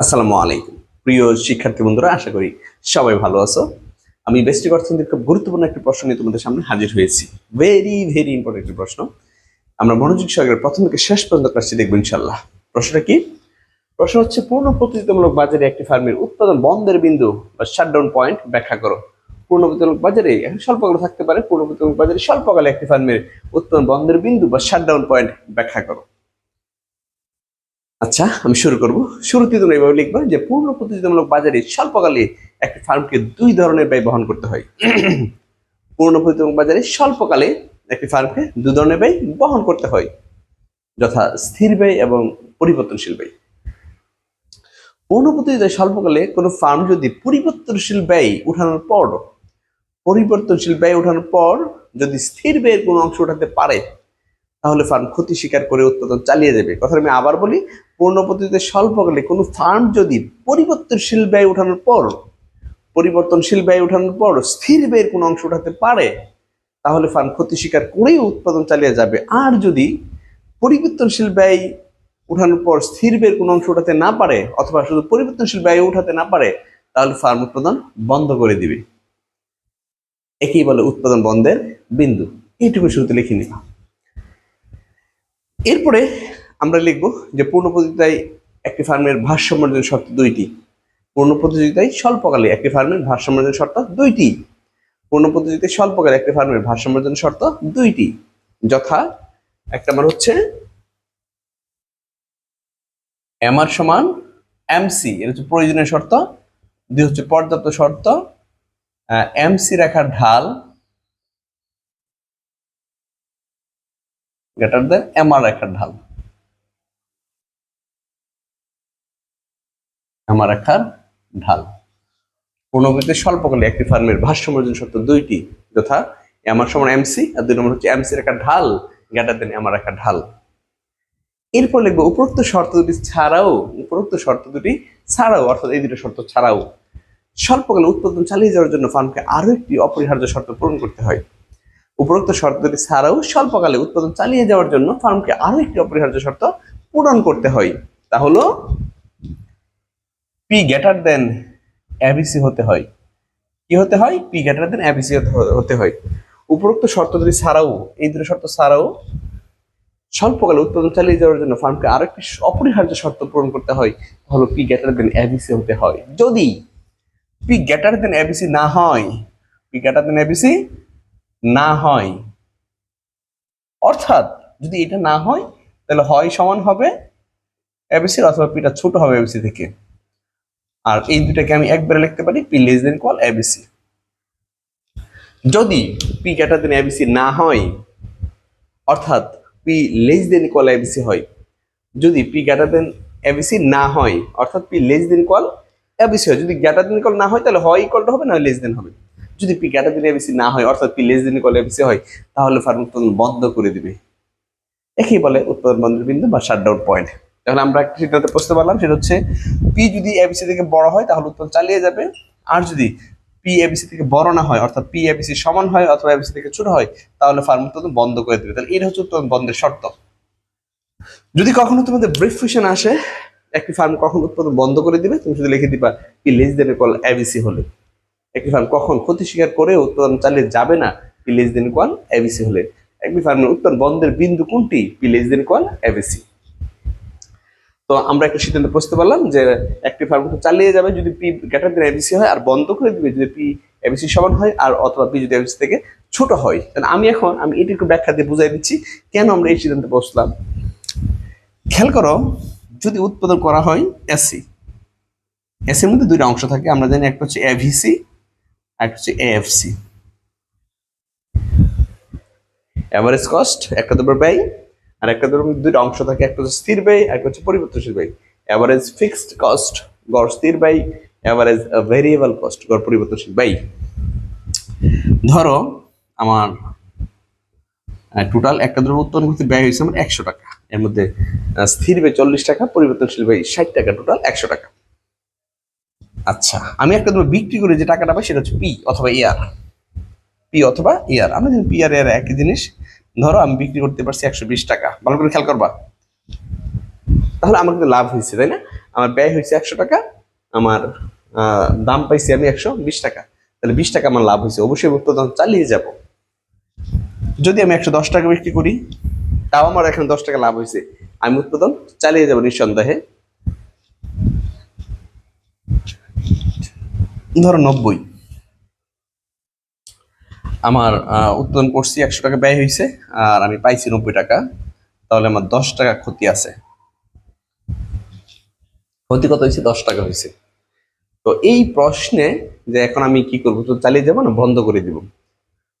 আসসালামু আলাইকুম। প্রিয় শিক্ষার্থী বন্ধুরা, আশা করি সবাই ভালো আছো। আমি বেস্টিক অর্থনীতির খুব গুরুত্বপূর্ণ একটি প্রশ্ন নিয়ে তোমাদের সামনে হাজির হয়েছি। ভেরি ভেরি ইম্পর্টেন্ট একটি প্রশ্ন। আমরা মনোযোগ সহকারে প্রথম থেকে শেষ পর্যন্ত ক্লাসটি দেখব ইনশাল্লাহ প্রশ্নটা কি? প্রশ্ন হচ্ছে, পূর্ণ প্রতিযোগিতামূলক বাজারে একটি ফার্মের উৎপাদন বন্ধের বিন্দু বা শাটডাউন পয়েন্ট ব্যাখ্যা করো। পূর্ণ প্রতিযোগিতামূলক বাজারে এখন স্বল্পকাল থাকতে পারে, পূর্ণ প্রতিযোগিতামূলক বাজারে স্বল্পকালে একটি ফার্মের উৎপাদন বন্ধের বিন্দু বা শাটডাউন পয়েন্ট ব্যাখ্যা করো। আচ্ছা আমি শুরু করব। শুরুতে তোমরা এভাবে লিখবা যে পূর্ণ প্রতিযোগিতামূলক বাজারে স্বল্পকালে একটি ফার্মকে দুই ধরনের ব্যয় বহন করতে হয়। পূর্ণ প্রতিযোগিতামূলক বাজারে স্বল্পকালে একটি ফার্মকে দুই ধরনের ব্যয় বহন করতে হয়, যথা স্থির ব্যয় এবং পরিবর্তনশীল ব্যয়। পূর্ণ প্রতিযোগিতায় স্বল্পকালে কোনো ফার্ম যদি পরিবর্তনশীল ব্যয় উঠানোর পর, পরিবর্তনশীল ব্যয় উঠানোর পর যদি স্থির ব্যয়ের কোনো অংশ উঠাতে পারে তাহলে ফার্ম ক্ষতি স্বীকার করে উৎপাদন চালিয়ে যাবে। কথা আমি আবার বলি পূর্ণ পদ্ধতিতে স্বল্পকালে কোনো ফার্ম যদি পরিবর্তনশীল ব্যয় উঠানোর পর, পরিবর্তনশীল ব্যয় উঠানোর পর স্থির ব্যয়ের কোনো অংশ উঠাতে পারে, তাহলে ফার্ম ক্ষতি স্বীকার করেই উৎপাদন চালিয়ে যাবে। আর যদি পরিবর্তনশীল ব্যয় উঠানোর পর স্থির ব্যয়ের কোনো অংশ উঠাতে না পারে, অথবা শুধু পরিবর্তনশীল ব্যয় উঠাতে না পারে, তাহলে ফার্ম উৎপাদন বন্ধ করে দিবে। একেই বলে উৎপাদন বন্ধের বিন্দু। এইটুকু শুরুতে লিখে নিবা এরপরে আমরা লিখব যে পূর্ণ প্রতিযোগিতায় একটি ফার্মের ভারসাম্যের শর্ত দুইটি। পূর্ণ প্রতিযোগিতায় স্বল্পকালে একটি ফার্মের ভারসাম্যের শর্ত দুইটি। পূর্ণ প্রতিযোগিতায় স্বল্পকালে একটি ফার্মের ভারসাম্যের শর্ত দুইটি। যথা একটা আমার হচ্ছে এমআর সমান এমসি এটা হচ্ছে প্রয়োজনীয় শর্ত। দুই হচ্ছে পর্যাপ্ত শর্ত। এমসি রেখার ঢাল গ্রেটার দেন এমআর রেখার ঢাল। এমআর রেখার ঢাল। পূর্ণবৃত্তে স্বল্পকালে একটি ফার্মের ভাষ্যমর্জন শর্ত দুইটি, যথা এমআর সমান এমসি আর দুই নম্বর হচ্ছে এমসি রেখার ঢাল গ্রেটার দেন এমআর রেখার ঢাল। এরপর লিখব উপরোক্ত শর্ত দুটি ছাড়াও, উপরোক্ত শর্ত দুটি ছাড়াও, অর্থাৎ এই দুটো শর্ত ছাড়াও। স্বল্পকালে উৎপাদন চালিয়ে যাওয়ার জন্য ফার্মকে আরও একটি অপরিহার্য শর্ত পূরণ করতে হয়। উপরোক্ত শর্তটি ছাড়াও স্বল্পকালে উৎপাদন চালিয়ে যাওয়ার জন্য ফার্মকে আরও একটি অপরিহার্য শর্ত পূরণ করতে হয়। তা হলো পি গ্রেটার দেন এবিসি হতে হয়। কি হতে হয়? পি গ্রেটার দেন এবিসি হতে হয়। উপরোক্ত শর্ত যদি ছাড়াও, এই দুটো শর্ত ছাড়াও স্বল্পকালে উৎপাদন চালিয়ে যাওয়ার জন্য ফার্মকে আরও একটি অপরিহার্য শর্ত পূরণ করতে হয় তাহলে পি গ্রেটার দেন এবিসি হতে হয়। যদি পি গ্রেটার দেন এবিসি না হয় পি গ্রেটার দেন এবিসি না হয়। অর্থাৎ যদি এটা না হয়, তাহলে হয় সমান হবে এবিসির অথবা পিটা ছোট হবে এবিসি থেকে। আর এই দুটাকে আমি একবারে লিখতে পারি P less than call ABC যদি পি গ্রেটার দেন এবিসি না হয়, অর্থাৎ P less than call ABC হয়, যদি পি গ্রেটার দেন এবিসি না হয়, অর্থাৎ P less than call ABC হয়। যদি গ্রেটার দেন কল না হয়, তাহলে হয় ইকলটা হবে, না লেস দেন হবে? যদি পি গ্রেটার দেন না হয়, অর্থাৎ P less than call ABC হয়, তাহলে ফার্ম উৎপাদন বন্ধ করে দিবে। একেই বলে উৎপাদন বন্ধের বিন্দু বা শাটডাউন পয়েন্ট তাহলে আমরা একটা সিদ্ধান্ত বুঝতে পারলাম সেটা হচ্ছে পি যদি এবিসি থেকে বড় হয়, তাহলে উৎপাদন চালিয়ে যাবে। আর যদি পি এবিসি থেকে বড় না হয়, অর্থাৎ পি এবিসি সমান হয় অথবা এবিসি থেকে ছোট হয়, তাহলে ফার্ম উৎপাদন বন্ধ করে দেবে। তাহলে এটা হচ্ছে উৎপাদন বন্ধের শর্ত। যদি কখনো তোমাদের ব্রিফ ফিউশন আসে, একটি ফার্ম কখন উৎপাদন বন্ধ করে দিবে, তুমি শুধু লিখে দিবা P less than call ABC হলে। একটি ফার্ম কখন ক্ষতি স্বীকার করে উৎপাদন চালিয়ে যাবে না P less than call ABC হলে। একটি ফার্মের উৎপাদন বন্ধের বিন্দু কোনটি P less than call ABC তো আমরা একটা সিদ্ধান্ত বুঝতে পারলাম যে একটি ফার্ম চালিয়ে যাবে যদি পি গ্রেটার দেন এবিসি হয় আর বন্ধ করে দিবে যদি পি এবিসি সমান হয় আর অথবা পি যদি এবিসি থেকে ছোট হয়। তাহলে আমি এখন আমি এটি একটু ব্যাখ্যা দিয়ে বুঝাই দিচ্ছি কেন আমরা এই সিদ্ধান্তে বসলাম। খেয়াল করো, যদি উৎপাদন করা হয় এসি এসির মধ্যে দুইটা অংশ থাকে, আমরা জানি একটা হচ্ছে এভিসি আর হচ্ছে এএফসি অ্যাভারেজ কস্ট একটা তোমার ব্যয়, আর একটা ধরুন দুইটা অংশ থাকে একটা হচ্ছে স্থির ব্যয়, আর একটা হচ্ছে পরিবর্তনশীল ব্যয়। অ্যাভারেজ ফিক্সড কস্ট গড় স্থির ব্যয় অ্যাভারেজ ভেরিয়েবল কস্ট গড় পরিবর্তনশীল ব্যয়। ধরো, আমার টোটাল একটা দ্রব্য উৎপাদন করতে ব্যয় হয়েছে আমার একশো টাকা। এর মধ্যে স্থির ব্যয় চল্লিশ টাকা, পরিবর্তনশীল ব্যয় ষাট টাকা টোটাল একশো টাকা। আচ্ছা আমি একটা দ্রব্য বিক্রি করে যে টাকাটা পাই, সেটা হচ্ছে পি অথবা ইয়ার পি অথবা ইয়ার আমরা জানি পি আর এর একই জিনিস, ধরো আমি বিক্রি করতে পারছি একশো বিশ টাকা, ভালো করে খেয়াল করবা। তাহলে আমার কিন্তু লাভ হয়েছে, তাই না? আমার ব্যয় হয়েছে একশো টাকা, আমার দাম পাইছি আমি একশো বিশ টাকা। তাহলে বিশ টাকা আমার লাভ হয়েছে, অবশ্যই উৎপাদন চালিয়ে যাব। যদি আমি একশো দশ টাকা বিক্রি করি, তাও আমার এখানে দশ টাকা লাভ হয়েছে, আমি উৎপাদন চালিয়ে যাব নিঃসন্দেহে। ধরো নব্বই। আমার উৎপাদন করছি একশো টাকা ব্যয় হয়েছে আর আমি পাইছি নব্বই টাকা। তাহলে আমার দশ টাকা ক্ষতি আছে। ক্ষতি কত হয়েছে দশ টাকা হয়েছে তো এই প্রশ্নে যে এখন আমি কি করব, তো চালিয়ে যাব না, বন্ধ করে দিব?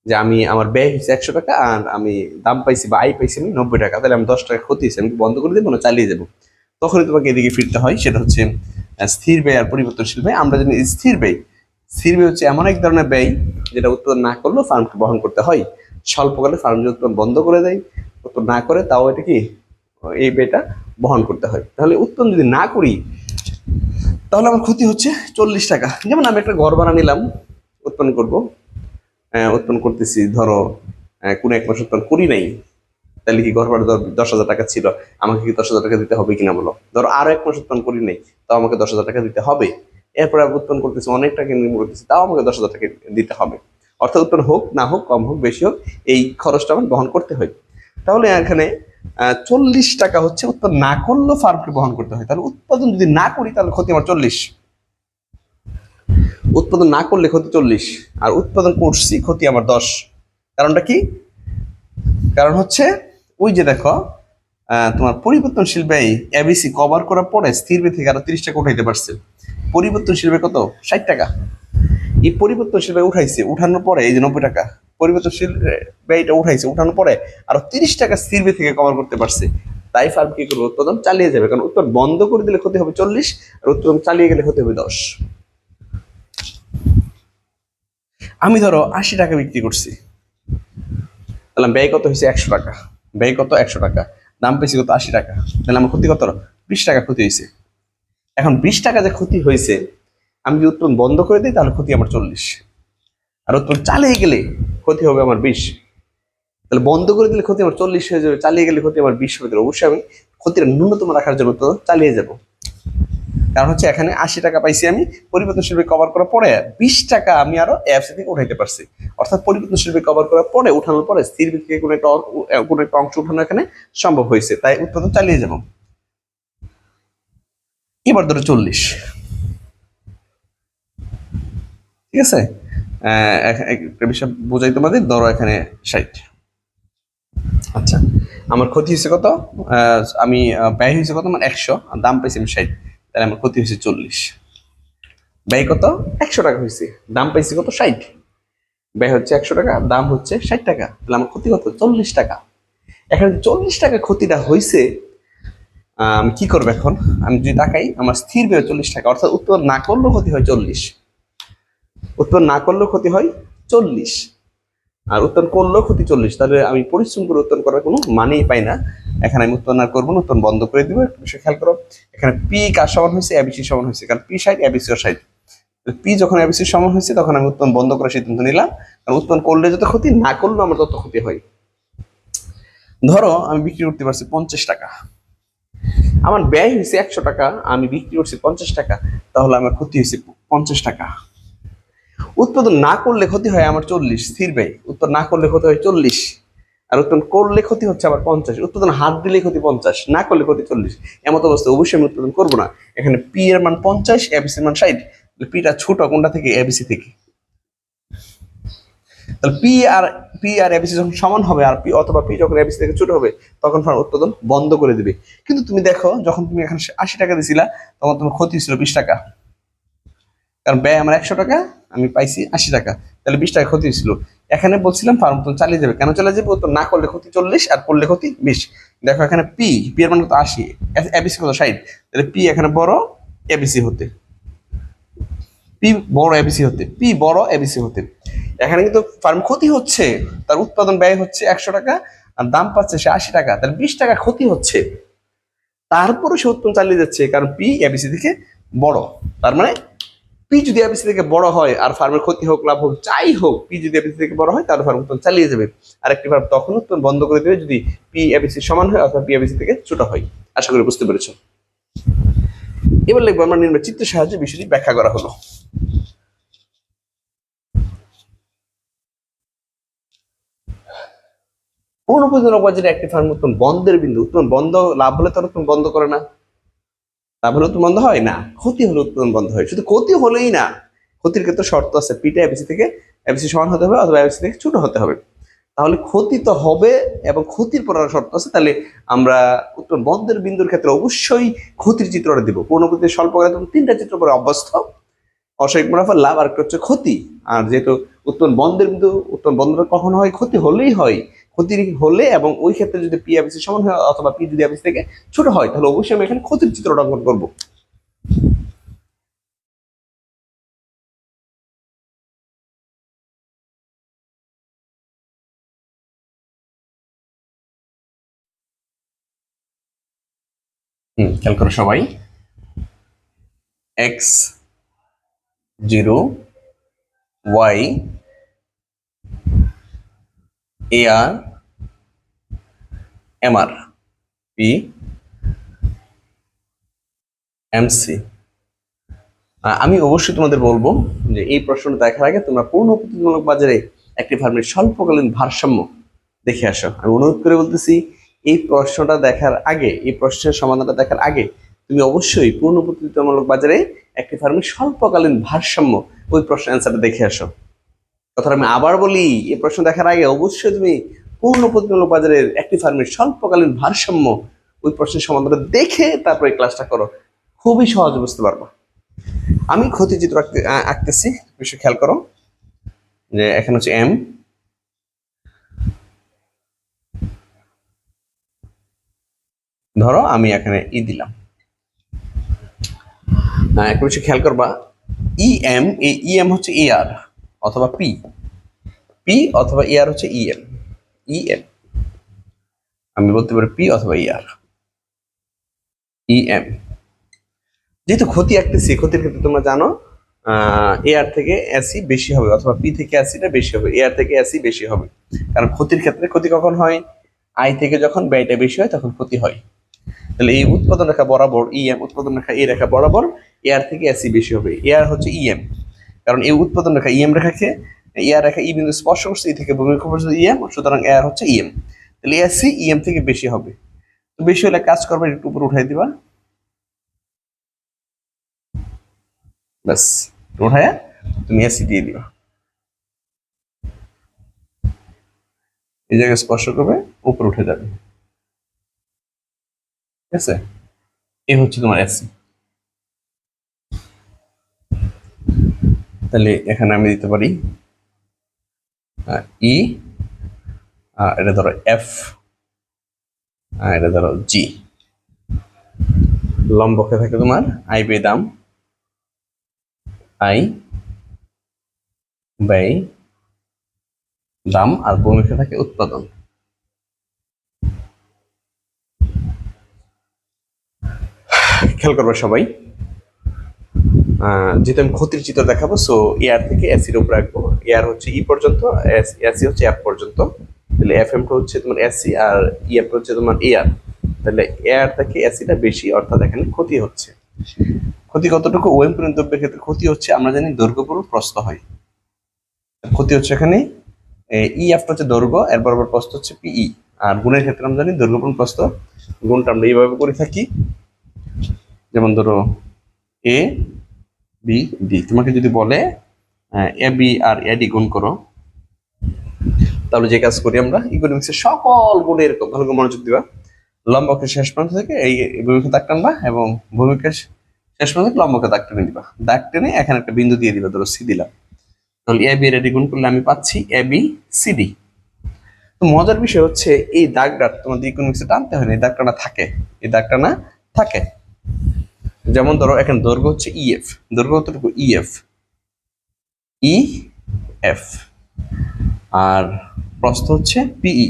যে আমি, আমার ব্যয় হয়েছে একশো টাকা, আর আমি দাম পাইছি বা আয় পাইছি আমি নব্বই টাকা, তাহলে আমি দশ টাকা ক্ষতি হয়েছে আমি বন্ধ করে দেবো না, চালিয়ে যাব তখনই তোমাকে এদিকে ফিরতে হয়, সেটা হচ্ছে স্থির ব্যয় আর পরিবর্তনশীল ব্যয়, আমরা জানি স্থির ব্যয়। স্থির ব্যয় হচ্ছে এমন এক ধরনের ব্যয় যেটা উৎপাদন না করলেও ফার্মকে বহন করতে হয়। স্বল্পকালে ফার্ম যদি উৎপাদন বন্ধ করে দেয়, উৎপাদন না করে, তাও এটা কি? এই ব্যয়টা বহন করতে হয়। তাহলে উৎপাদন যদি না করি, তাহলে আমার ক্ষতি হচ্ছে চল্লিশ টাকা। যেমন আমি একটা ঘর ভাড়া নিলাম উৎপন্ন করব। উৎপন্ন করতেছি, ধরো কোনো এক মাস উৎপন্ন করি নাই তাহলে কি ঘর ভাড়া দশ হাজার টাকা ছিল? আমাকে কি দশ হাজার টাকা দিতে হবে কিনা বলো? ধরো আরও এক মাস উৎপন্ন করি নাই, তাও আমাকে দশ হাজার টাকা দিতে হবে। এরপরে উৎপন্ন করতেছি, অনেক টাকা ইনকাম করতেছি, তাও আমাকে দশ হাজার টাকা দিতে হবে। অর্থাৎ উৎপন্ন হোক, না হোক, কম হোক, বেশি হোক, এই খরচটা আমার বহন করতে হয়। তাহলে এখানে চল্লিশ টাকা হচ্ছে উৎপাদন না করলেও ফার্মকে বহন করতে হয়। তাহলে উৎপাদন যদি না করি, তাহলে ক্ষতি আমার চল্লিশ। উৎপাদন না করলে ক্ষতি চল্লিশ, আর উৎপাদন করছি ক্ষতি আমার দশ। কারণটা কি? কারণ হচ্ছে ওই যে দেখো তোমার পরিবর্তনশীল ব্যয় এবিসি কভার করার পরে স্থির ব্যয় থেকে আরও তিরিশ টাকা উঠাইতে পারছে। পরিবর্তনশীল ব্যয় কত? ষাট টাকা। এই পরিবর্তনশীল ব্যয় উঠাইছে, উঠানোর পরে এই যে নব্বই টাকা, পরিবর্তনশীল ব্যয়টা উঠাইছে, উঠানোর পরে আরও তিরিশ টাকা স্থির ব্যয় থেকে কভার করতে পারছে। তাই ফার্ম কি করবে? উৎপাদন চালিয়ে যাবে, কারণ উৎপাদন বন্ধ করে দিলে ক্ষতি হবে চল্লিশ, আর উৎপাদন চালিয়ে গেলে ক্ষতি হবে দশ। আমি ধরো আশি টাকা বিক্রি করছি। তাহলে ব্যয় কত হয়েছে? একশো টাকা। ব্যয় কত একশো টাকা, দাম পেয়েছি কত আশি টাকা। তাহলে আমার ক্ষতি কত? বিশ টাকা ক্ষতি হয়েছে। এখন বিশ টাকা যে ক্ষতি হয়েছে, আমি যদি উৎপাদন বন্ধ করে দিই, তাহলে ক্ষতি আমার চল্লিশ। আর উৎপাদন চালিয়ে গেলে ক্ষতি হবে আমার বিশ। তাহলে বন্ধ করে দিলে ক্ষতি আমার চল্লিশ হয়ে যাবে, চালিয়ে গেলে ক্ষতি আমার বিশ হবে। অবশ্যই আমি ক্ষতিটা ন্যূনতম রাখার জন্য তো চালিয়ে যাব। কারণ হচ্ছে এখানে আশি টাকা পাইছি আমি পরিবর্তনশীল কভার করার পরে বিশ টাকা আমি আরও অ্যাপস থেকে উঠাইতে পারছি। অর্থাৎ পরিবর্তনশীল কভার করার পরে উঠানোর পরে স্থির ভিত্তিকে কোনো একটা কোনো একটা অংশ উঠানো এখানে সম্ভব হয়েছে, তাই উৎপাদন চালিয়ে যাব। এবার ধরো চল্লিশ। ঠিক আছে? একটা বিষয় বোঝাই তোমাদের, ধরো এখানে ষাট। আচ্ছা আমার ক্ষতি হয়েছে কত? আমি ব্যয় হয়েছে কত? আমার একশো, আর দাম পাইছি আমি ষাট। তাহলে আমার ক্ষতি হয়েছে চল্লিশ। ব্যয় কত? একশো টাকা হয়েছে। দাম পাইছি কত? ষাট। ব্যয় হচ্ছে একশো টাকা, দাম হচ্ছে ষাট টাকা। তাহলে আমার ক্ষতি কত? চল্লিশ টাকা। এখানে চল্লিশ টাকা ক্ষতিটা হয়েছে, আমি, কি করব এখন? আমি যদি তাকাই, আমার স্থির ব্যয় চল্লিশ টাকা। অর্থাৎ উৎপাদন না করলেও ক্ষতি হয় চল্লিশ। উৎপাদন না করলেও ক্ষতি হয় চল্লিশ। আর উৎপাদন করলেও ক্ষতি চল্লিশ। তাহলে আমি পরিশ্রম করে উৎপাদন করার কোনো মানেই পাই না। এখানে আমি উৎপাদন আর করব না উৎপাদন বন্ধ করে দিব। একটু বিষয় খেয়াল করো, এখানে পি কার সমান হয়েছে? এবিসি সমান হয়েছে। কারণ P side ABC side. P যখন এবিসি সমান হয়েছে, তখন আমি উৎপাদন বন্ধ করার সিদ্ধান্ত নিলাম। কারণ উৎপাদন করলে যত ক্ষতি, না করলেও আমার তত ক্ষতি হয়। ধরো, আমি বিক্রি করতে পারছি পঞ্চাশ টাকা। আমার ব্যয় হয়েছে একশো টাকা, আমি বিক্রি করছি পঞ্চাশ টাকা। তাহলে আমার ক্ষতি হয়েছে পঞ্চাশ টাকা। উৎপাদন না করলে ক্ষতি হয় আমার চল্লিশ, স্থির ব্যয় উৎপাদন না করলে ক্ষতি হয় চল্লিশ। আর উৎপাদন করলে ক্ষতি হচ্ছে আবার পঞ্চাশ। উৎপাদন হাত দিলে ক্ষতি পঞ্চাশ, না করলে ক্ষতি চল্লিশ। এমত অবস্থা অবশ্যই আমি উৎপাদন করব না। এখানে পি এর মান পঞ্চাশ এবিসির মান ষাট। পিটা ছোট কোনটা থেকে? এবিসি থেকে। তাহলে পি আর পি আর এবিসি যখন সমান হবে, আর পি অথবা পি যখন এবিসি থেকে ছোট হবে, তখন ফার্ম উৎপাদন বন্ধ করে দিবে। কিন্তু তুমি দেখো, যখন তুমি এখানে আশি টাকা দিছিলা, তখন তোমার ক্ষতি ছিল বিশ টাকা। কারণ ব্যয় আমার একশো টাকা আমি পাইছি আশি টাকা। তাহলে বিশ টাকা ক্ষতি ছিল। এখানে বলছিলাম ফার্ম উৎপাদন চালিয়ে যাবে। কেন চালিয়ে যাবে? তো না করলে ক্ষতি চল্লিশ আর করলে ক্ষতি বিশ। দেখো এখানে পি পি এর মান কত আশি। এবিসি কত? ষাট। তাহলে পি এখানে বড় এবিসি হতে। পি বড় এবিসি হতে। পি বড় এবিসি হতে। এখানে কিন্তু ফার্ম ক্ষতি হচ্ছে। তার উৎপাদন ব্যয় হচ্ছে একশো টাকা, আর দাম পাচ্ছে সে আশি টাকা। তাহলে বিশ টাকা ক্ষতি হচ্ছে। তারপরে সে উৎপাদন চালিয়ে যাচ্ছে, কারণ পি এবিসি থেকে বড়। তার মানে পি যদি এবিসি থেকে বড় হয় আর ফার্মের ক্ষতি হোক, লাভ হোক, যাই হোক পি যদি এবিসি থেকে বড় হয়, তাহলে ফার্ম উৎপাদন চালিয়ে যাবে। আর একটি ফার্ম তখন উৎপাদন বন্ধ করে দেবে যদি পি এবিসি সমান হয় অথবা পি এবিসি থেকে ছোট হয়। আশা করি বুঝতে পেরেছ। এবার লিখব আমরা নির্ণয় চিত্রের সাহায্যে বিষয়টি ব্যাখ্যা করা হলো। পূর্ণপ্রতিযোগিতা বাজারে একটি ফার্ম উত্তম বন্ধের বিন্দু। উত্তম বন্ধ, লাভ হলে তার উত্তম বন্ধ করে না। লাভ হলে উত্তম বন্ধ হয়? না। ক্ষতি হলে উত্তম বন্ধ হয়। শুধু ক্ষতি হলেই না, ক্ষতির ক্ষেত্রে শর্ত আছে। পিটা এবিসি থেকে এবিসি সমান হতে হবে অথবা এবিসি থেকে ছোট হতে হবে। তাহলে ক্ষতি তো হবে এবং ক্ষতির পর শর্ত আছে। তাহলে আমরা উত্তম বন্ধের বিন্দুর ক্ষেত্রে অবশ্যই ক্ষতির চিত্রটা দিব। পূর্ণপ্রতি স্বল্প তিনটা চিত্র পরে অভ্যস্ত। অস্বাভাবিক মুনাফা লাভ আর হচ্ছে ক্ষতি। আর যেহেতু উত্তম বন্ধের বিন্দু উত্তম বন্ধটা কখন হয়? ক্ষতি হলেই হয়। ক্ষতি হলে এবং ওই ক্ষেত্রে যদি পি আবিসি সমান হয় অথবা পি যদি আবিসি থেকে ছোট হয়, তাহলে অবশ্যই আমি এখানে ক্ষতির চিত্রটা অঙ্কন করব। হুম, খেয়াল করো সবাই। X zero Y A R P M C আমি অবশ্যই তোমাদের বলব যে এই প্রশ্নটা দেখার আগে তোমরা পূর্ণ প্রতিযোগিতামূলক বাজারে একটি ফার্মের স্বল্পকালীন ভারসাম্য দেখে আসো। আমি অনুরোধ করে বলতেছি, এই প্রশ্নটা দেখার আগে, এই প্রশ্নের সমাধানটা দেখার আগে তুমি অবশ্যই পূর্ণ প্রতিযোগিতামূলক বাজারে একটি ফার্মের স্বল্পকালীন ভারসাম্য ওই প্রশ্নের অ্যান্সারটা দেখে আসো। কথাটা আমি আবার বলি এই প্রশ্ন দেখার আগে অবশ্যই তুমি পূর্ণ প্রতিযোগিতামূলক বাজারের একটি ফার্মের স্বল্পকালীন ভারসাম্য ওই প্রশ্নের সমাধানটা দেখে তারপরে ক্লাসটা করো। খুবই সহজে, বুঝতে পারবা। আমি ক্ষতি চিত্র আঁকতে আঁকতেছি, বিষয় খেয়াল করো। যে এখানে হচ্ছে এম ধরো আমি এখানে ই দিলাম। হ্যাঁ একটা বিষয় খেয়াল করবা ই এম এই ই এম হচ্ছে এ আর অথবা পি। পি অথবা এ আর হচ্ছে ই এম ই এম আমি বলতে পারি পি অথবা ই আর ই এম যেহেতু ক্ষতি আঁকতেছি ক্ষতির ক্ষেত্রে তোমরা জানো এ আর থেকে অ্যাসি বেশি হবে, অথবা পি থেকে অ্যাসিটা বেশি হবে এ আর থেকে অ্যাসি বেশি হবে। কারণ ক্ষতির ক্ষেত্রে ক্ষতি কখন হয়? আই থেকে যখন ব্যয়টা বেশি হয়, তখন ক্ষতি হয়। তাহলে এই উৎপাদন রেখা বরাবর ইএম উৎপাদন রেখা এই রেখা বরাবর এয়ার থেকে অ্যাসি বেশি হবে। এয়ার হচ্ছে ইএম কারণ এই উৎপাদন রেখা ইএম রেখাকে এয়ার রেখা ই বিন্দু স্পর্শ করছে এই থেকে ভূমিকম্প পর্যন্ত ইএম সুতরাং এয়ার হচ্ছে ইএম তাহলে এসি ইএম থেকে বেশি হবে। বেশি হলে কাজ করবে, একটু উপরে উঠাই দিবা। ব্যাস উঠায়, তুমি এসি দিয়ে দিবা। এই জায়গায় স্পর্শ করবে, উপরে উঠে যাবে। ঠিক আছে? এ হচ্ছে তোমার এসি তাহলে এখানে আমি দিতে পারি ই এটা ধরো এফ এটা ধরো জি লম্বকে থাকে তোমার আই বে দাম আই ব্যয় দাম, আর ভূমিকা থাকে উৎপাদন। খেয়াল করবে সবাই। যেহেতু আমি ক্ষতির চিত্র দেখাবো সো এয়ার থেকে এসির উপর রাখব এয়ার হচ্ছে ই পর্যন্ত এসি হচ্ছে এফ পর্যন্ত। তাহলে এফ এমটা হচ্ছে তোমার এসি আর ই ইএফ হচ্ছে তোমার এয়ার তাহলে এয়ার থেকে এসিটা বেশি, অর্থাৎ এখানে ক্ষতি হচ্ছে। ক্ষতি কতটুকু? ওয়েম দ্রব্যের ক্ষেত্রে ক্ষতি হচ্ছে, আমরা জানি দৈর্ঘ্য পুরো প্রস্থ হয়। ক্ষতি হচ্ছে এখানে ই এফটা হচ্ছে দৈর্ঘ্য, এর বরাবর প্রস্থ হচ্ছে পিই আর গুণের ক্ষেত্রে আমরা জানি দৈর্ঘ্য পূরণ প্রস্থ, গুণটা আমরা এইভাবে করে থাকি। যেমন ধরো এ বি ডি তোমাকে যদি বলে A B R A D গুণ করো, তাহলে যে কাজ করি আমরা ইকোনমিক্সের সকল গুণে এরকম, ভালো মনোযোগ দিবা। লম্বকে শেষ প্রান্ত থেকে এই ভূমিকা দাগ টানবা এবং ভূমিকা শেষ প্রান্ত থেকে লম্বকে দাগ টেনে দিবা দাগ টেনে এখানে একটা বিন্দু দিয়ে দিবা, ধরো সি দিলাম। তাহলে এ বি রেডি গুণ করলে আমি পাচ্ছি এ বি সি ডি তো মজার বিষয় হচ্ছে, এই দাগটা তোমাদের ইকোনমিক্সে টানতে হয় না, এই দাগটা না থাকে, এই দাগটা না থাকে। যেমন ধরো, এখানে দৈর্ঘ্য হচ্ছে ইএফ দৈর্ঘ্য কতটুকু? ইএফ ই এফ আর প্রস্থ হচ্ছে পিই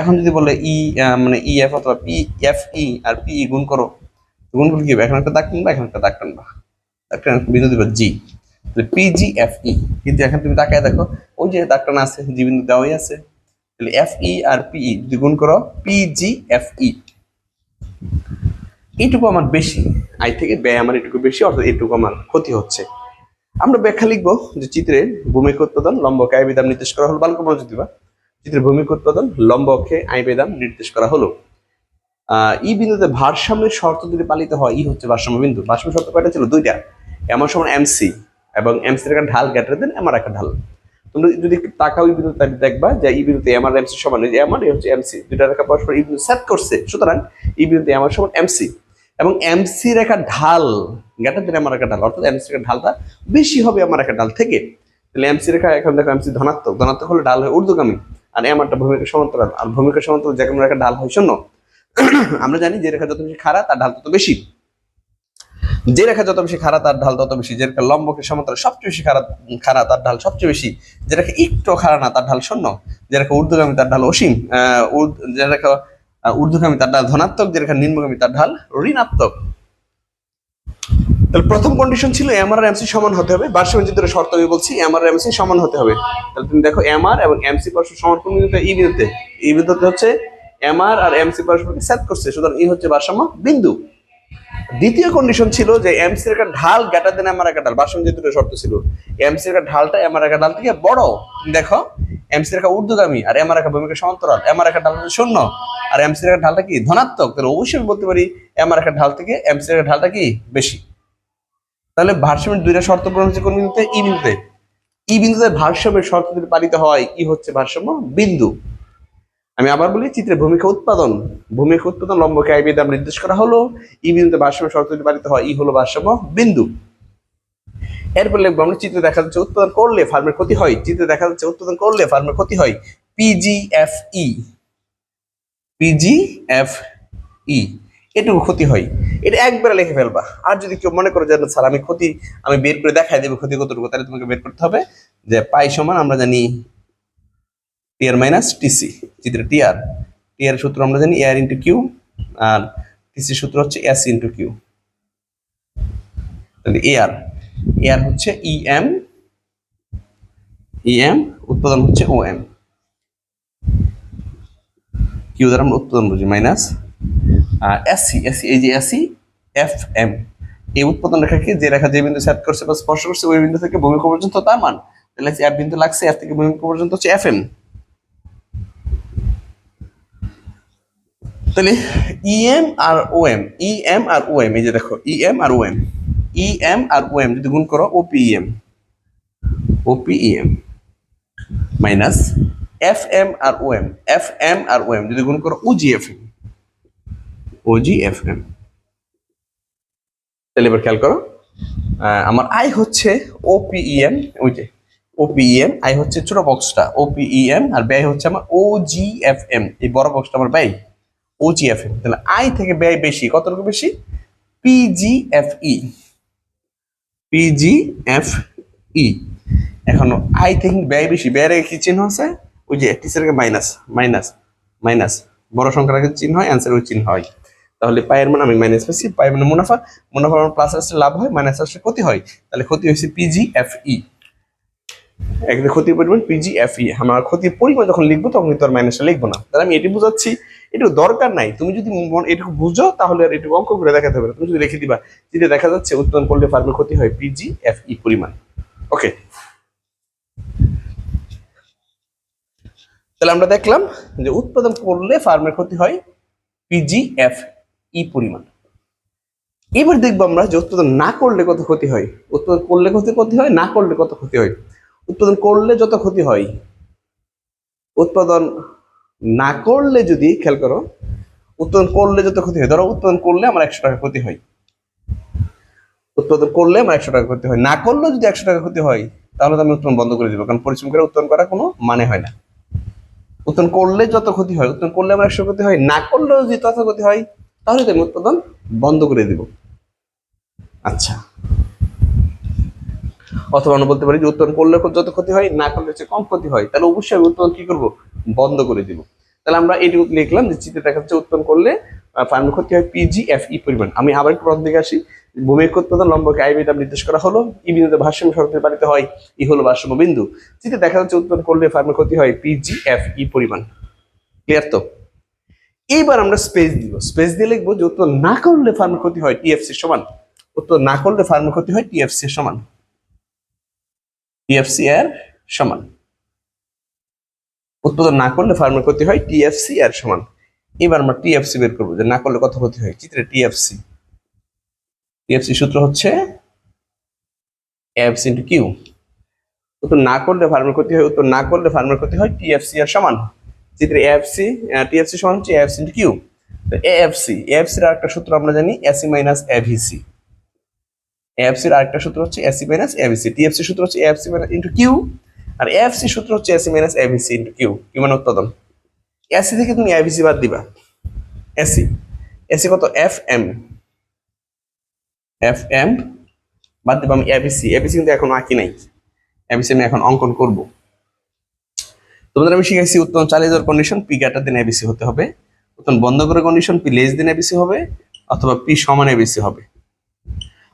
এখন যদি বলে ই মানে ইএফ অথবা পি এফ ই আর পিই গুণ করো গুণ করলে কি হবে? এখানে একটা দাগ টানবা এখানে একটা দাগ টানবা। টান বিন্দু দিবা জি তাহলে পিজি এফ ই কিন্তু এখন তুমি তাকায় দেখো, ওই যে দাগ টানা আছে জি বিন্দু দেওয়াই আছে। তাহলে এফ ই আর পিই যদি গুণ করো পিজি এফ ই এইটুকু আমার বেশি। আয় থেকে ব্যয় আমার এটুকু বেশি, অর্থাৎ এটুকু আমার ক্ষতি হচ্ছে। আমরা ব্যাখ্যা লিখব যে চিত্রের ভূমিক উৎপাদন লম্বকে আয় বেদাম নির্দেশ করা হলো। বালক মনোযোগ দিবা চিত্রের ভূমিক উৎপাদন লম্বকে আয় বেদাম নির্দেশ করা হলো। আহ, ই বিন্দুতে ভারসাম্যের শর্ত যদি পালিত হয়। ই হচ্ছে ভারসাম্য বিন্দু। ভারসাম্য শর্ত কয়টা ছিল? দুইটা। এমন সমান এমসি এবং এমসি একটা ঢাল গ্যাটার দেন এমআর একটা ঢাল। তোমরা যদি একটু তাকাও এই বিন্দুতে দেখবা যে এই বিন্দুতে এমআর এমসি সমান। এই হচ্ছে এমসি দুইটা রেখা পরস্পর এই বিন্দু সেট করছে। সুতরাং ই বিন্দুতে এমআর সমান এমসি এবং এমসি রেখা ঢাল গ্যাটার দেন এমআর একটা ঢাল, অর্থাৎ এমসি রেখা ঢালটা বেশি হবে আমার একটা ঢাল থেকে। তাহলে এমসি রেখা, এখন দেখো এমসি ধনাত্মক ধনাত্মক হলে ঢাল হয় ঊর্ধ্বগামী, আর এমআরটা ভূমিকা সমান্তরাল, আর ভূমিকা সমান্তরাল যে কোনো রেখা ঢাল হয় শূন্য। আমরা জানি যে রেখা যত বেশি খাড়া, তার ঢাল তত বেশি। যে রেখা যত বেশি খাড়া, তার ঢাল তত বেশি। যে রেখা লম্বকে সমান্তরাল, সবচেয়ে বেশি খাড়া খাড়া, তার ঢাল সবচেয়ে বেশি। যে রেখা একটু খাড়া না, তার ঢাল শূন্য। যে রেখা ঊর্ধ্বগামী, তার ঢাল অসীম। যে রেখা ঊর্ধ্বগামী তার ঢাল, ধনাত্মক যে রেখা নিম্নগামী তার ঢাল, ঋণাত্মক। তাহলে প্রথম কন্ডিশন ছিল এম আর এমসি সমান হতে হবে। বার্ষিক বিদ্যুতের শর্ত আমি বলছি এম আর এমসি সমান হতে হবে। তাহলে তুমি দেখো এম আর এবং এমসি পার্শ্ব সমান কোন বিন্দুতে? ই বিন্দুতে। এই বিন্দুতে হচ্ছে এম আর আর এমসি পার্শ্বকে সেট করছে। সুতরাং ই হচ্ছে ভারসাম্য বিন্দু। দ্বিতীয় কন্ডিশন ছিল যে এমসি এর ঢাল গ্যাটার দেন এমআর একটা ঢাল। যে চিত্রের শর্ত ছিল। এমসি এর ঢালটা এমআর একটা ঢাল থেকে বড়। দেখো এমসি একটা ঊর্ধ্বগামী আর এমআর একটা ভূমিকা সমান্তরাল। এমআর একটা ঢাল শূন্য। আর এমসি এর ঢালটা কি? ধনাত্মক। তাহলে অবশ্যই আমি বলতে পারি এমআর একটা ঢাল থেকে এমসি এর ঢালটা কি? বেশি। তাহলে ভারসাম্যের দুইটা শর্ত পূরণ হচ্ছে কোন বিন্দুতে? ই বিন্দুতে। ই বিন্দুতে ভারসাম্যের শর্ত যদি পালিত হয় ই হচ্ছে ভারসাম্য বিন্দু। আমি আবার বলি চিত্রের ভূমিকা উৎপাদন। ভূমিকা উৎপাদন লম্বকে আই বিদ্যাম নির্দেশ করা হলো। ই বিন্দুতে ভারসাম্যের শর্ত পালিত হয় ই হলো ভারসাম্য বিন্দু। এরপর লিখব আমরা, চিত্রে দেখা যাচ্ছে উৎপাদন করলে ফার্মের ক্ষতি হয়। চিত্রে দেখা যাচ্ছে উৎপাদন করলে ফার্মের ক্ষতি হয়। পিজিএফই পিজিএফই এটুকু ক্ষতি হয়। এটা একবারে লিখে ফেলবা। আর যদি কেউ মনে করে যে স্যার, আমি ক্ষতি, আমি বের করে দেখাই দেবো ক্ষতি কতটুকু তাহলে তোমাকে বের করতে হবে যে, পাই সমান আমরা জানি টিআর মাইনাস টিসি চিত্রে টিআর টিআর সূত্র আমরা জানি এয়ার ইন্টু কিউ আর টিসি সূত্র হচ্ছে এস ইন্টু কিউ তাহলে এয়ার এয়ার হচ্ছে ই এম ই এম উৎপাদন হচ্ছে ও এম কিউ দ্বারা আমরা উৎপাদন বুঝি মাইনাস আর এসসি এসসি এই যে এসসি এফ এম এই উৎপাদন রেখাকে যে রেখা যে বিন্দু সেট করছে বা স্পর্শ করছে, ওই বিন্দু থেকে ভূমিকা পর্যন্ত তার মান। তাহলে এফ বিন্দু লাগছে এফ থেকে ভূমিকা পর্যন্ত হচ্ছে এফ এম তাহলে ইএম আর ও এম ইএম আর ও এম এই যে দেখো ইএম আর ও এম ইএম আর ও এম যদি গুণ করো OPM OPM minus F M আর ও এম এফ এম আর ও এম যদি গুণ করো ওজিএফ এম ওজিএফ এম তাহলে এবার খেয়াল করো আমার আই হচ্ছে ওপিইএম ওই যে ওপিইএম আই হচ্ছে ছোট বক্সটা ওপিইএম আর ব্যয় হচ্ছে আমার ওজিএফএম এই বড় বক্সটা আমার ব্যয়। ওজিএফএম তাহলে আই থেকে ব্যয় বেশি, কতটুকু বেশি? পিজিএফই পিজিএফই এখন আই থেকে ব্যয় বেশি, ব্যয়ের কি চিহ্ন আছে? ওই যে টিচারকে মাইনাস মাইনাস মাইনাস বড় সংখ্যার চিহ্ন হয় অ্যান্সার ওই চিহ্ন হয়। তাহলে পায়ের মানে আমি মাইনাস পেয়েছি পায়ের মানে মুনাফা। মুনাফা আমার প্লাস আসলে লাভ হয় মাইনাস আসলে ক্ষতি হয়। তাহলে ক্ষতি হয়েছে পিজিএফই একদিন ক্ষতির পরিমাণ পিজিএফই আমার ক্ষতির পরিমাণ যখন লিখব, তখন কিন্তু আর মাইনাসটা লিখব না। তাহলে আমি এটি বুঝাচ্ছি এটুকু দরকার নাই। তুমি যদি এটুকু বুঝো, তাহলে আর এটুকু অঙ্ক করে দেখাতে হবে তুমি যদি লিখে দিবা, যেটা দেখা যাচ্ছে উৎপাদন করলে ফার্মের ক্ষতি হয় পিজি এফ ই পরিমাণ। ওকে তাহলে আমরা দেখলাম যে উৎপাদন করলে ফার্মের ক্ষতি হয় পিজিএফ ই পরিমাণ। এবার দেখব আমরা যে উৎপাদন না করলে কত ক্ষতি হয়। উৎপাদন করলে কত ক্ষতি হয়, না করলে কত ক্ষতি হয়? উৎপাদন করলে যত ক্ষতি হয়, উৎপাদন না করলে যদি, খেয়াল করো, উৎপাদন করলে যত ক্ষতি হয়, ধরো উৎপাদন করলে আমার একশো টাকা ক্ষতি হয়। উৎপাদন করলে আমার একশো টাকা ক্ষতি হয়। না করলেও যদি একশো টাকা ক্ষতি হয়, তাহলে তো আমি উৎপাদন বন্ধ করে দিব, কারণ পরিশ্রম করে উৎপাদন করা কোনো মানে হয় না। উৎপাদন করলে যত ক্ষতি হয়, উৎপাদন করলে আমার একশো ক্ষতি হয়, না করলেও যদি তত ক্ষতি হয়, তাহলে তো আমি উৎপাদন বন্ধ করে দিব। আচ্ছা। অথবা আমরা বলতে পারি যে উৎপাদন করলে যত ক্ষতি হয়, না করলে হচ্ছে কম ক্ষতি হয়। তাহলে অবশ্যই আমি উৎপাদন কি করব? বন্ধ করে দিব। তাহলে আমরা এইটুকু লিখলাম যে চিত্রে দেখা যাচ্ছে উৎপাদন করলে ফার্মের ক্ষতি হয় পিজি এফ ই পরিমাণ। আমি আবার একটু প্রথম দিকে আসি। ভূমিক উৎপাদন লম্বকে আই বিটা নির্দেশ করা হলো। ই বিন্দুতে ভারসাম্য শর্তে পালিত হয় ই হলো ভারসাম্য বিন্দু। চিত্রে দেখা যাচ্ছে উৎপাদন করলে ফার্মের ক্ষতি হয় পিজি এফ ই পরিমাণ। ক্লিয়ার তো? এইবার আমরা স্পেস দিব। স্পেস দিয়ে লিখব যে উত্তর না করলে ফার্মের ক্ষতি হয় টিএফসি সমান। উত্তর না করলে ফার্মের ক্ষতি হয় টিএফসি সমান। টিএফসি এর সমান। উৎপাদন না করলে ফার্মের ক্ষতি হয় টিএফসি এর সমান। এবার আমরা টিএফসি বের করব, যে না করলে কত ক্ষতি হয়? চিত্রে টিএফসি টিএফসি সূত্র হচ্ছে এফসি ইন্টু কিউ উত্তর না করলে ফার্মের ক্ষতি হয়, উত্তর না করলে ফার্মের ক্ষতি হয় টিএফসি এর সমান। চিত্রে এফসি টিএফসি সমান হচ্ছে এফসি ইন্টু কিউ তো এএফসি এএফসি এর আরেকটা সূত্র আমরা জানি এসি মাইনাস এভিসি এএফসি এর আরেকটা সূত্র হচ্ছে এসি মাইনাস এভিসি টিএফসি সূত্র হচ্ছে এএফসি মাইনাস ইন্টু কিউ আর এএফসি সূত্র হচ্ছে AC minus AVC into Q Q মানে উৎপাদন। এসি থেকে তুমি এভিসি বাদ দিবা। এসি এসি কত? এফ এম এফ এম বাদ দিবা আমি এবিসি এবিসি কিন্তু এখন আঁকি নাই। এবিসি আমি এখন অঙ্কন করব। তোমাদের আমি শিখাইছি উত্তম চালিয়ে যাওয়ার condition P greater than ABC হতে হবে। উত্তম বন্ধ করে condition P less than ABC হবে, অথবা পি সমান এবিসি হবে।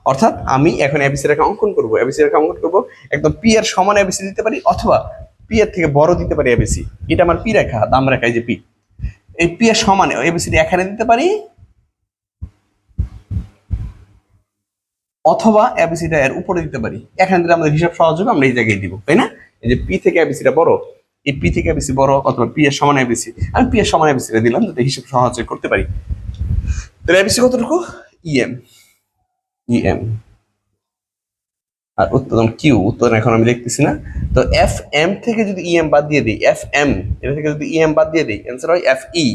অর্থাৎ আমি এখন এবিসি রেখা অঙ্কন করব এবিসি রেখা অঙ্কন করব একদম পি এর সমান এবিসি দিতে পারি অথবা পি এর থেকে বড় দিতে পারি এবিসি এটা আমার পি রেখা দাম রেখা এই যে পি এই পি এর সমান এবিসি এখানে দিতে পারি অথবা এবিসিটা এর উপরে দিতে পারি এখানে দিলে আমাদের হিসাব সহজ হবে আমরা এই জায়গায় দিব তাই না এই যে পি থেকে এবিসিটা বড় এই পি থেকে এবিসি বড় অথবা পি এর সমান এবিসি আমি পি এর সমান এবিসিটা দিলাম যাতে হিসাব সহজে করতে পারি তাহলে এবিসি কতটুকু ইএম ইএম আর উৎপাদন কিউ উৎপাদন এখন আমি দেখতেছি না। তো এফ এম থেকে যদি ইএম বাদ দিয়ে দিই এফ এম এটা থেকে যদি ইএম বাদ দিয়ে দিই অ্যান্সার হয় এফ ই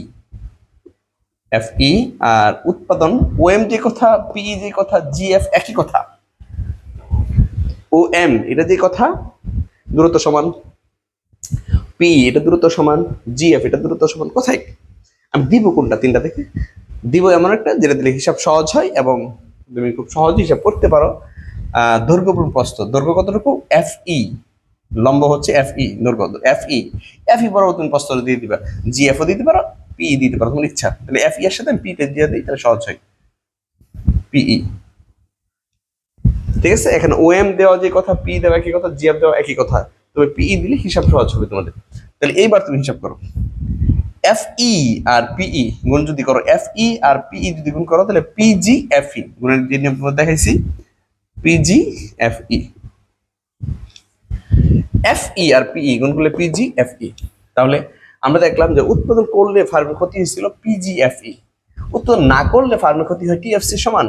এফ ই আর উৎপাদন ও এম যে কথা পি যে কথা জি এফ একই কথা। ও এম এটা যে কথা, দূরত্ব সমান। পি এটা দূরত্ব সমান। জি এফ এটা দূরত্ব সমান। কোথায়? আমি দিব কোনটা, তিনটা থেকে দিব এমন একটা, যেটা দিলে হিসাব সহজ হয় এবং তুমি খুব সহজ হিসাব করতে পারো। আহ, দৈর্ঘ্যপূর্ণ প্রস্থ। দৈর্ঘ্য কতটুকু? এফ ই লম্ব হচ্ছে এফ ই দৈর্ঘ্য। এফ ই এফ ই বরাবর তুমি প্রস্থ দিয়ে দিবা। জি এফ ও দিতে পারো পি ই দিতে পারো তোমার ইচ্ছা। তাহলে এফ ই এর সাথে পি তে দিয়ে দিই তাহলে সহজ হয়। পিই ঠিক আছে? এখানে ও এম দেওয়া যে কথা পি দেওয়া একই কথা জি এফ দেওয়া একই কথা। তবে পিই দিলে হিসাব সহজ হবে তোমাদের। তাহলে এইবার তুমি হিসাব করো। এফ ই আর পিই গুণ যদি করো এফ ই আর পিই যদি গুণ করো, তাহলে পিজি এফ ই গুণের যে নিয়ম দেখাইছি PG F E F E আর পিই গুণ করলে পিজি এফ ই তাহলে আমরা দেখলাম যে উৎপাদন করলে ফার্মের ক্ষতি হয়েছিল পিজি এফ ই উৎপাদন না করলে ফার্মের ক্ষতি হয় টিএফসি সমান।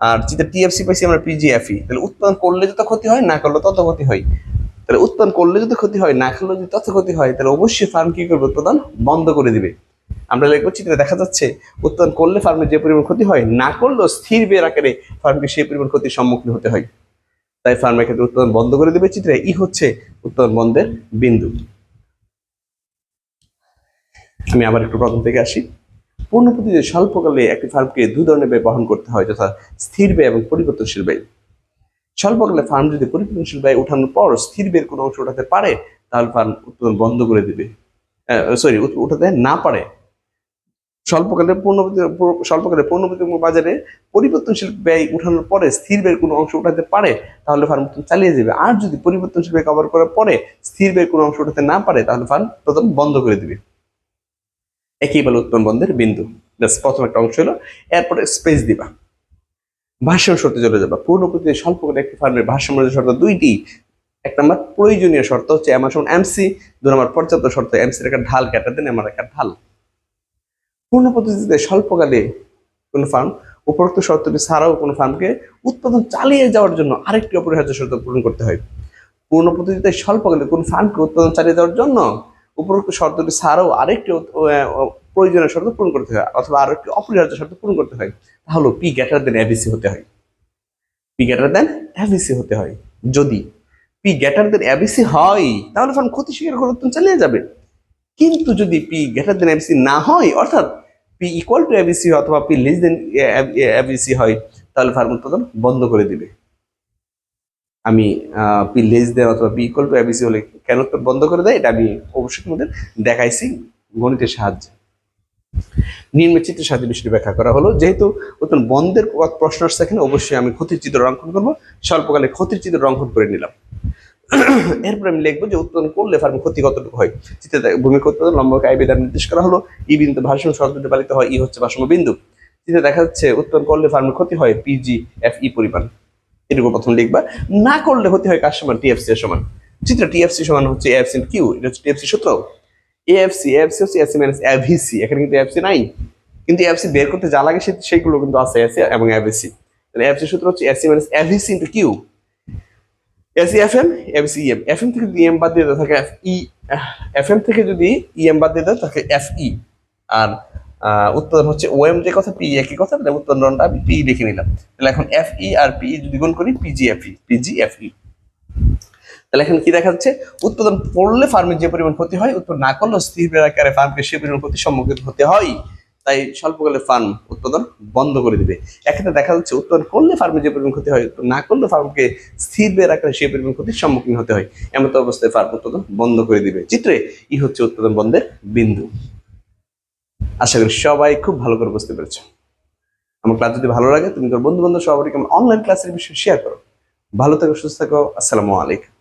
আর যেটা টিএফসি পাইছি আমরা পিজিএফই তাহলে উৎপাদন করলে যত ক্ষতি হয়, না করলে তত ক্ষতি হয়। তাহলে উৎপাদন করলে যদি ক্ষতি হয়, না করলে যদি তত ক্ষতি হয়, তাহলে অবশ্যই ফার্ম কি করবে? উৎপাদন বন্ধ করে দিবে। আমরা লিখব চিত্রে দেখা যাচ্ছে, উৎপাদন করলে ফার্মের যে পরিমাণ ক্ষতি হয়, না করলেও স্থির বের আকারে ফার্মকে সেই পরিমাণ ক্ষতির সম্মুখীন হতে হয়। তাই ফার্মের ক্ষেত্রে উৎপাদন বন্ধ করে দিবে চিত্রে, ই হচ্ছে উৎপাদন বন্ধের বিন্দু। আমি আবার একটু প্রথম থেকে আসি। পূর্ণপ্রতিতে স্বল্পকালে একটি ফার্মকে দুই ধরনের ব্যয় বহন করতে হয়, যথা স্থির ব্যয় এবং পরিবর্তনশীল ব্যয়। স্বল্পকালে ফার্ম যদি পরিবর্তনশীল ব্যয় উঠানোর পর স্থির ব্যয়ের কোনো অংশ উঠাতে পারে, তাহলে ফার্ম উৎপাদন বন্ধ করে দিবে। সরি উঠাতে না পারে। স্বল্পকালে পূর্ণপ্রতি স্বল্পকালে পূর্ণপ্রতি বাজারে পরিবর্তনশীল ব্যয় উঠানোর পরে স্থির ব্যয়ের কোনো অংশ উঠাতে পারে, তাহলে ফার্ম উৎপাদন চালিয়ে যাবে। আর যদি পরিবর্তনশীল ব্যয় কভার করার পরে স্থির ব্যয়ের কোনো অংশ উঠাতে না পারে, তাহলে ফার্ম উৎপাদন বন্ধ করে দিবে। একই বলে উৎপন্ন বন্ধের বিন্দু। ব্যাস, প্রথম একটা অংশ হলো, এরপরে স্পেস দিবা। ভারসাম্য শর্তে চলে যাবা। পূর্ণপ্রতি স্বল্প করে একটি ফার্মের ভারসাম্য শর্ত দুইটি। এক নম্বর, প্রয়োজনীয় শর্ত হচ্ছে সময় এমসি দুই নম্বর, পর্যাপ্ত শর্ত এমসির একটা ঢাল কেটে দেন আমার একটা ঢাল। পূর্ণ পদ্ধতিতে স্বল্পকালে কোনো ফার্ম, উপরোক্ত শর্তটি ছাড়াও কোনো ফার্মকে উৎপাদন চালিয়ে যাওয়ার জন্য আরেকটি অপরিহার্য শর্ত পূরণ করতে হয়। পূর্ণ পদ্ধতিতে স্বল্পকালে কোন ফার্মকে উৎপাদন চালিয়ে যাওয়ার জন্য উপরোক্ত শর্তটি ছাড়াও আরেকটি প্রয়োজনীয় শর্ত পূরণ করতে হয়, অথবা আরও একটি অপরিহার্য শর্ত পূরণ করতে হয়, তাহলে পি গ্রেটার দেন এবিসি হতে হয়। পি গ্রেটার দেন এবিসি হতে হয়। যদি পি গ্রেটার দেন এবিসি হয়, তাহলে ফার্ম ক্ষতি স্বীকার করে উৎপাদন চালিয়ে যাবে। কিন্তু যদি পি গ্রেটার দেন এবিসি না হয়, অর্থাৎ পি ইকুয়াল টু এবিসি অথবা পি লেস দেন এবিসি হয়, তাহলে ফার্ম উৎপাদন বন্ধ করে দিবে। আমি পি লেস দেন অথবা পি ইকুয়াল টু এবিসি হলে কেন বন্ধ করে দেয়, এটা আমি অবশ্যই তোমাদের দেখাইছি গণিতের সাহায্যে। নিম্ন চিত্রের সাথে বিষয়টি ব্যাখ্যা করা হলো। যেহেতু নতুন বন্ধের প্রশ্ন আসছে এখানে, অবশ্যই আমি ক্ষতির চিত্র অঙ্কন করব। স্বল্পকালে ক্ষতির চিত্র অঙ্কন করে নিলাম। এরপর আমি লিখব যে উৎপাদন করলে ফার্মে ক্ষতি কতটুকু হয়। চিত্রে ভূমিকা উৎপাদন লম্বকে আয় বিধান নির্দেশ করা হলো। ই বিন্দু ভাষণ শব্দটি পালিত হয়, ই হচ্ছে ভারসাম্য বিন্দু। চিত্রে দেখা যাচ্ছে উৎপাদন করলে ফার্মের ক্ষতি হয় পিজি এফ ই পরিমাণ। এটুকু প্রথম লিখবা। না করলে ক্ষতি হয় কার সমান? টিএফসি এর সমান। চিত্র টিএফসি সমান হচ্ছে এফসি কিউ এটা হচ্ছে টিএফসি সূত্র। এএফসি এফসি হচ্ছে এসি মাইনাস এভিসি এখানে কিন্তু এফসি নাই। কিন্তু এফসি বের করতে যা লাগে সেইগুলো কিন্তু আছে এসি এবং এভিসি তাহলে এফসি সূত্র হচ্ছে AC minus AVC into Q AC F M FC M F M থেকে যদি এম বাদ দিয়ে দেয় থাকে এফ ই এফ এম থেকে যদি ই এম বাদ দিয়ে দেয় থাকে এফ ই আর উৎপাদন হচ্ছে ও এম যে কথা পি একই কথা, তাহলে উৎপাদনটা আমি পি লিখে নিলাম। তাহলে এখন এফ ই আর পি যদি গুণ করি PG F E PG F E তাহলে এখানে কি দেখা যাচ্ছে? উৎপাদন করলে ফার্মের যে পরিমাণ ক্ষতি হয়, উৎপাদন না করলেও স্থির আকারে ফার্মকে সে পরিমাণ ক্ষতির সম্মুখীন হতে হয়। তাই স্বল্পকালে ফার্ম উৎপাদন বন্ধ করে দিবে। এক্ষেত্রে দেখা যাচ্ছে উৎপাদন করলে ফার্মের যে পরিমাণ ক্ষতি হয় না করলে ফার্মকে স্থির বের আকারে সে পরিমাণ ক্ষতির সম্মুখীন হতে হয়। এমন তো অবস্থায় ফার্ম উৎপাদন বন্ধ করে দিবে। চিত্রে ই হচ্ছে উৎপাদন বন্ধের বিন্দু। আশা করি সবাই খুব ভালো করে বুঝতে পেরেছ। আমার ক্লাস যদি ভালো লাগে, তুমি তোর বন্ধু বান্ধব সবাইকে অনলাইন ক্লাসের বিষয়ে শেয়ার করো। ভালো থাকো, সুস্থ থাকো, আসসালামু আলাইকুম।